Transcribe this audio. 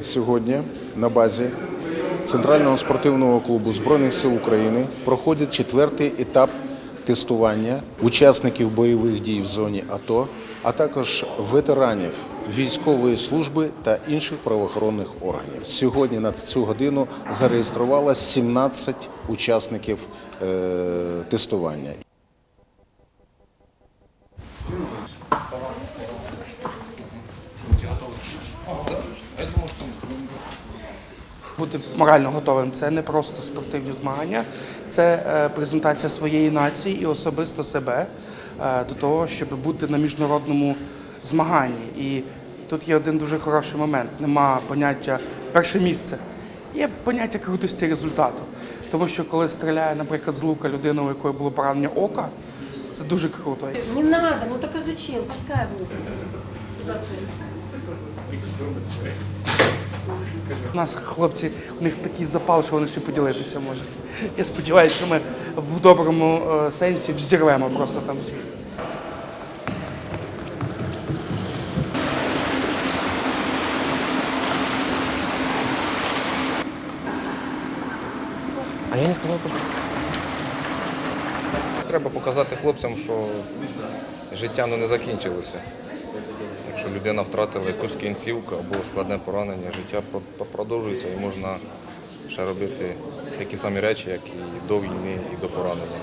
Сьогодні на базі Центрального спортивного клубу Збройних сил України проходить четвертий етап тестування учасників бойових дій в зоні АТО, а також ветеранів військової служби та інших правоохоронних органів. Сьогодні на цю годину зареєструвалося 17 учасників е, тестування. Бути морально готовим це не просто спортивні змагання, це е, презентація своєї нації і особисто себе е, до того, щоб бути на міжнародному змаганні. І тут є один дуже хороший момент: нема поняття перше місце, є поняття крутості результату. Тому що коли стріляє, наприклад, з лука людина, у якої було поранення ока, це дуже круто. Не надо, ну так а зачем? Пускай внутрь. Нас хлопці, у них такий запал, що вони ще поділитися можуть. Я сподіваюся, що ми в доброму е, сенсі взірвемо просто там всіх. А я не сказав, що Треба показати хлопцям, що життя ну, не закінчилося. Якщо людина втратила якусь кінцівку або складне поранення, життя продовжується і можна ще робити такі самі речі, як і до війни, і до поранення.